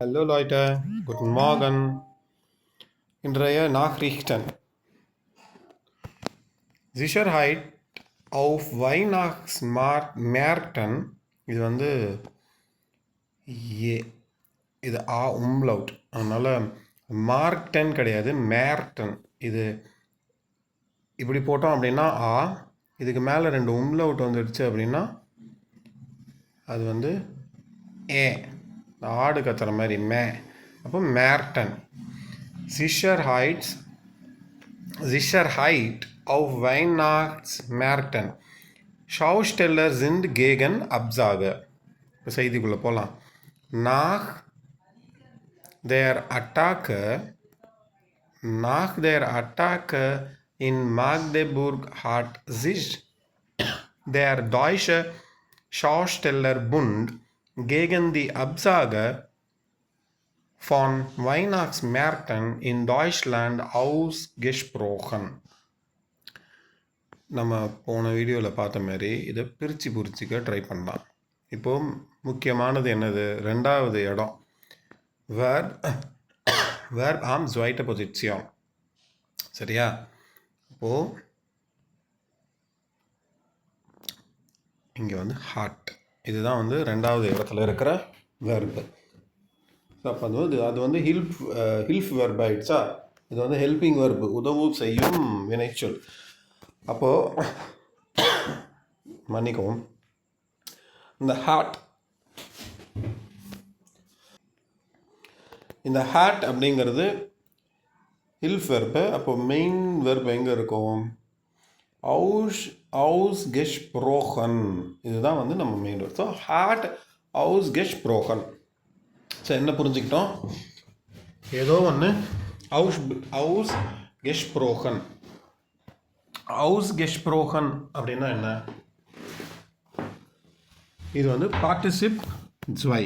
Hallo Leute, guten Morgen. இன்றைய Nachrichten. Sicherheit auf Weihnachtsmärkten இது வந்து ஏ இது ஆ உம்லவுட் அதனால் மார்க்டன் கிடையாது மேர்டன் இது இப்படி போட்டோம் அப்படின்னா ஆ இதுக்கு மேலே ரெண்டு உம்லவுட் வந்துடுச்சு அப்படின்னா அது வந்து ஏ இந்த ஆடு கத்துற மாதிரி மே அப்போ மேர்டன் சிஷர்ஹைட்ஸ் Sicherheit auf Weihnachtsmärkten. Schausteller sind gegen Absage. இப்போ செய்திக்குள்ளே போகலாம் nach der Attacke nach der Attacke in Magdeburg hat sich der Deutsche Schaustellerbund gegen die Absage von Weihnachtsmärkten in Deutschland ausgesprochen. நம்ம போன வீடியோவில் பார்த்த மாதிரி இதை பிரித்து புரிச்சிக்க ட்ரை பண்ணலாம். இப்போ முக்கியமானது என்னது? ரெண்டாவது இடம். வேர் வேர் ஆம் ஜுவைட்ட பொசிச்சியம் சரியா? இப்போது இங்கே வந்து ஹார்ட் இதுதான் வந்து ரெண்டாவது இடத்துல இருக்கிற வேர்பு ஸோ அப்போ அது வந்து அது வந்து ஹில்ப் ஹில்ஃப் வெர்ப் ஆயிடுச்சா? இது வந்து ஹெல்பிங் வெர்பு உதவு செய்யும் வினைச்சொல். அப்போது மன்னிக்கவும். இந்த ஹாட் இந்த ஹேட் அப்படிங்கிறது ஹில்ஃப் வெர்பு அப்போ மெயின் வெர்ப் எங்கே இருக்கும்? அவுஷ் அவுஸ் கெஷ் ப்ரோஹன் இதுதான் வந்து நம்ம மெயின் ஸோ ஹார்ட் அவுஸ் கெஷ் ப்ரோஹன் ஸோ என்ன புரிஞ்சுக்கிட்டோம்? ஏதோ ஒன்று ஹவுஸ் ஹவுஸ் கெஷ்ப்ரோகன் ஹவுஸ் கெஷ்ப்ரோகன் அப்படின்னா என்ன? இது வந்து பார்ட்டிசிப் ஜுவை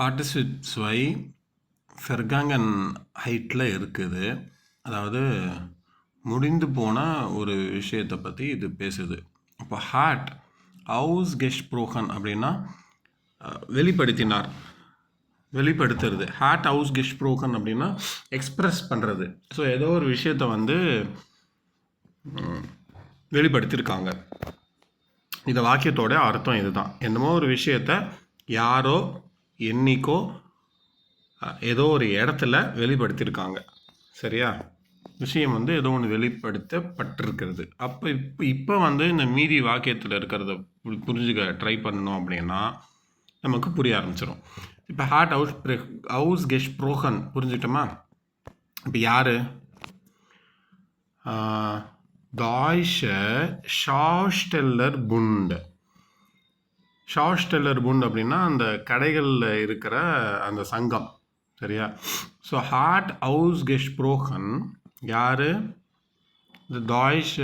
பார்ட்டிசிப் ஜுவை ஃபெர்காங்கன் ஹைட்டில் இருக்குது. அதாவது முடிந்து போன ஒரு விஷயத்தை பற்றி இது பேசுது. இப்போ ஹார்ட் ஹவுஸ் கெஷ் ப்ரோஹன் அப்படின்னா வெளிப்படுத்தினார். வெளிப்படுத்துறது. ஹேட் ஹவுஸ் கெஷ் ப்ரோகன் அப்படின்னா எக்ஸ்ப்ரெஸ் பண்ணுறது ஸோ ஏதோ ஒரு விஷயத்த வந்து வெளிப்படுத்தியிருக்காங்க இந்த வாக்கியத்தோட அர்த்தம் இதுதான். என்னமோ ஒரு விஷயத்த யாரோ என்னைக்கோ ஏதோ ஒரு இடத்துல வெளிப்படுத்தியிருக்காங்க சரியா? விஷயம் வந்து ஏதோ ஒன்று வெளிப்படுத்தப்பட்டிருக்கிறது. அப்போ இப்போ இப்போ வந்து இந்த மீதி வாக்கியத்தில் இருக்கிறத பு- புரிஞ்சுக்க ட்ரை பண்ணணும் அப்படின்னா நமக்கு புரிய ஆரம்பிச்சிடும் இப்போ ஹார்ட் ஹவுஸ் ஹவுஸ் கெஷ் ப்ரோஹன் புரிஞ்சுட்டோமா இப்போ யார்? தாய்ஷ ஷாஸ்டெல்லர் புண்ட். ஷாஸ்டெல்லர் புண்ட் அப்படின்னா அந்த கடைகளில் இருக்கிற அந்த சங்கம். சரியா? ஸோ ஹார்ட் ஹவுஸ் கெஷ் ப்ரோஹன் யார்? ஷா தாய்ஷ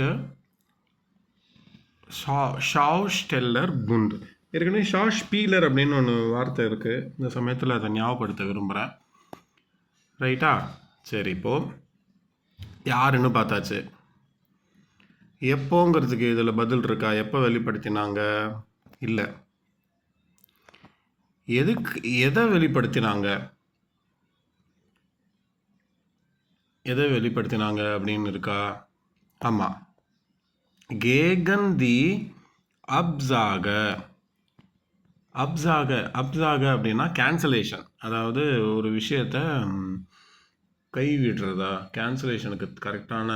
ஷாஸ்டெல்லர் புண்ட் ஏற்கனவே ஷா ஸ்பீலர் அப்படின்னு ஒன்று வார்த்தை இருக்குது இந்த சமயத்தில் அதை ஞாபகப்படுத்த விரும்புகிறேன் ரைட்டா சரி இப்போது யாருன்னு பார்த்தாச்சு. எப்போங்கிறதுக்கு இதில் பதில் இருக்கா? எப்போ வெளிப்படுத்தினாங்க? இல்லை. எதுக்கு எதை வெளிப்படுத்தினாங்க? எதை வெளிப்படுத்தினாங்க அப்படின்னு இருக்கா? ஆமாம் கேகன் தி அப்ஸாக அப்ஸாக அப்ஸாக அப்படின்னா கேன்சலேஷன் அதாவது ஒரு விஷயத்த கைவிடுறதா? கேன்சலேஷனுக்கு கரெக்டான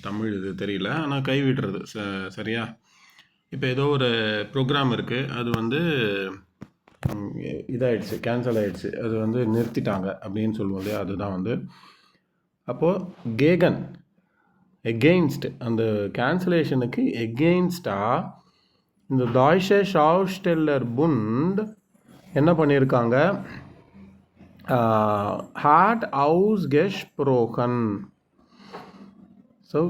தமிழ் இது தெரியல ஆனால் கைவிடுறது. ச சரியா? இப்போ ஏதோ ஒரு ப்ரோக்ராம் இருக்குது அது வந்து இதாகிடுச்சு கேன்சல் ஆகிடுச்சு அது வந்து நிறுத்திட்டாங்க அப்படின்னு சொல்லுவோம் இல்லையா? அதுதான் வந்து அப்போது கேகன் எகெயின்ஸ்ட் அந்த கேன்சலேஷனுக்கு எகெயின்ஸ்டாக இந்த தாய்ஷே ஷாவ்ஸ்டெல்லர் புண்ட் என்ன பண்ணியிருக்காங்க ஹார்ட் ஹவுஸ் கெஷ் ப்ரோகன் ஸோ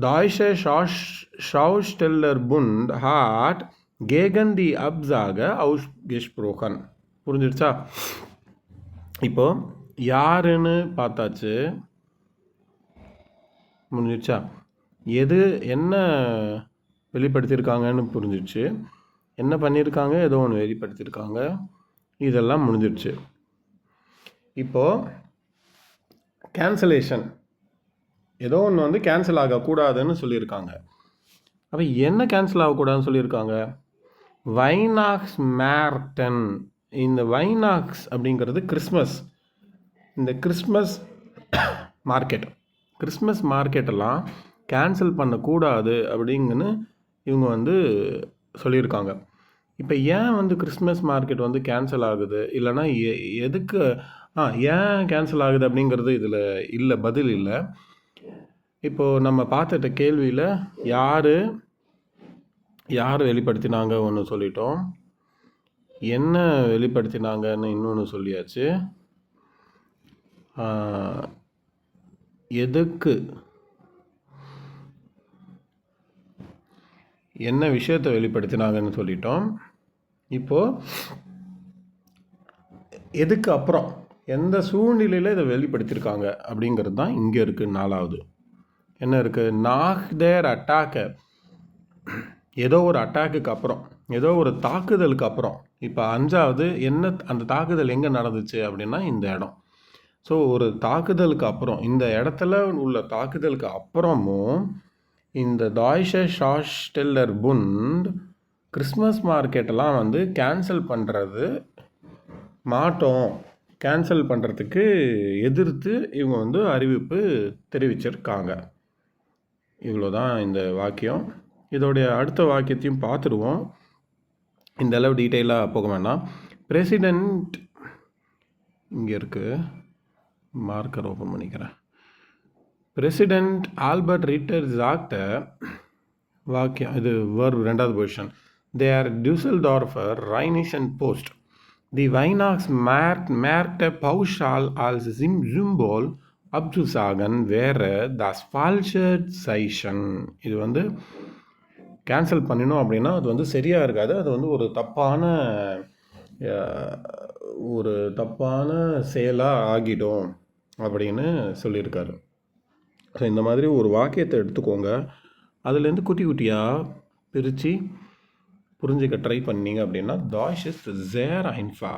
தாய்ஷே ஷாஷ் ஷாவ்ஸ்டெல்லர் புண்ட் ஹார்ட் கேகன் தி அப்ஸாக ஹவுஸ் கெஷ் ப்ரோகன் புரிஞ்சிடுச்சா? இப்போது யாருன்னு பார்த்தாச்சு. முடிஞ்சிடுச்சா? எது என்ன வெளிப்படுத்தியிருக்காங்கன்னு புரிஞ்சிடுச்சு. என்ன பண்ணியிருக்காங்க? ஏதோ ஒன்று வெளிப்படுத்தியிருக்காங்க. இதெல்லாம் முடிஞ்சிடுச்சு. இப்போது கேன்சலேஷன் ஏதோ ஒன்று வந்து கேன்சல் ஆகக்கூடாதுன்னு சொல்லியிருக்காங்க. அப்போ என்ன கேன்சல் ஆகக்கூடாதுன்னு சொல்லியிருக்காங்க? வைனாக்ஸ் மேர்டன். இந்த வைனாக்ஸ் அப்படிங்கிறது கிறிஸ்மஸ். இந்த கிறிஸ்மஸ் மார்க்கெட். கிறிஸ்மஸ் மார்க்கெட்டெல்லாம் கேன்சல் பண்ணக்கூடாது அப்படிங்கன்னு இவங்க வந்து சொல்லியிருக்காங்க. இப்போ ஏன் வந்து கிறிஸ்மஸ் மார்க்கெட் வந்து கேன்சல் ஆகுது? இல்லைன்னா எ எதுக்கு? ஆ ஏன் கேன்சல் ஆகுது அப்படிங்கிறது இதில் இல்லை பதில் இல்லை. இப்போது நம்ம பார்த்துட்ட கேள்வியில் யார் யார் வெளிப்படுத்தினாங்க ஒன்று சொல்லிட்டோம். என்ன வெளிப்படுத்தினாங்கன்னு இன்னொன்று சொல்லியாச்சு. எதுக்கு? என்ன விஷயத்தை வெளிப்படுத்தினாங்கன்னு சொல்லிட்டோம். இப்போது எதுக்கு அப்புறம்? எந்த சூழ்நிலையில் இதை வெளிப்படுத்தியிருக்காங்க அப்படிங்கிறது தான் இங்கே இருக்குது நாலாவது. என்ன இருக்குது நாக் தேர் அட்டாக்கை. ஏதோ ஒரு அட்டாக்குக்கு அப்புறம் ஏதோ ஒரு தாக்குதலுக்கு அப்புறம் இப்போ அஞ்சாவது என்ன அந்த தாக்குதல் எங்கே நடந்துச்சு அப்படின்னா இந்த இடம். ஸோ ஒரு தாக்குதலுக்கு அப்புறம் இந்த இடத்துல உள்ள தாக்குதலுக்கு அப்புறமும் இந்த தாய்ஷ ஷாஸ்டெல்லர் புண்ட் கிறிஸ்மஸ் மார்க்கெட்டெல்லாம் வந்து கேன்சல் பண்ணுறது மாட்டோம். கேன்சல் பண்ணுறதுக்கு எதிர்த்து இவங்க வந்து அறிவிப்பு தெரிவிச்சிருக்காங்க. இவ்வளோ தான் இந்த வாக்கியம். இதோடைய அடுத்த வாக்கியத்தையும் பார்த்துருவோம் இந்த அளவு டீட்டெயிலாக போக வேண்டாம். பிரசிடெண்ட் இங்கே இருக்குது மார்க்கர் ஓப்பன் பண்ணிக்கிறேன். பிரசிடெண்ட் ஆல்பர்ட் ரிட்டர் ஜாக்ட வாக்கியம் இது வேர்ப் ரெண்டாவது பொசிஷன் தே ஆர் டியூசல்டார்ஃபர் ரைனிஷன் போஸ்ட் தி வைனாக்ஸ் மேர்ட் மேர்க்ட பௌஷால் ஆல்ஸ் சிம் ஜிம்போல் அப்சுசாகன் வேற தாஸ் ஃபால்ஷட் சைஷன் இது வந்து கேன்சல் பண்ணினோம் அப்படின்னா அது வந்து சரியாக இருக்காது. அது வந்து ஒரு தப்பான ஒரு தப்பான செயலாக ஆகிடும். அப்படின்னு சொல்லியிருக்காரு. ஸோ இந்த மாதிரி ஒரு வாக்கியத்தை எடுத்துக்கோங்க. அதுலேருந்து குட்டி குட்டியாக பிரித்து புரிஞ்சுக்க ட்ரை பண்ணீங்க அப்படின்னா தாஷ் இஸ் ஜேர் ஐன்ஃபா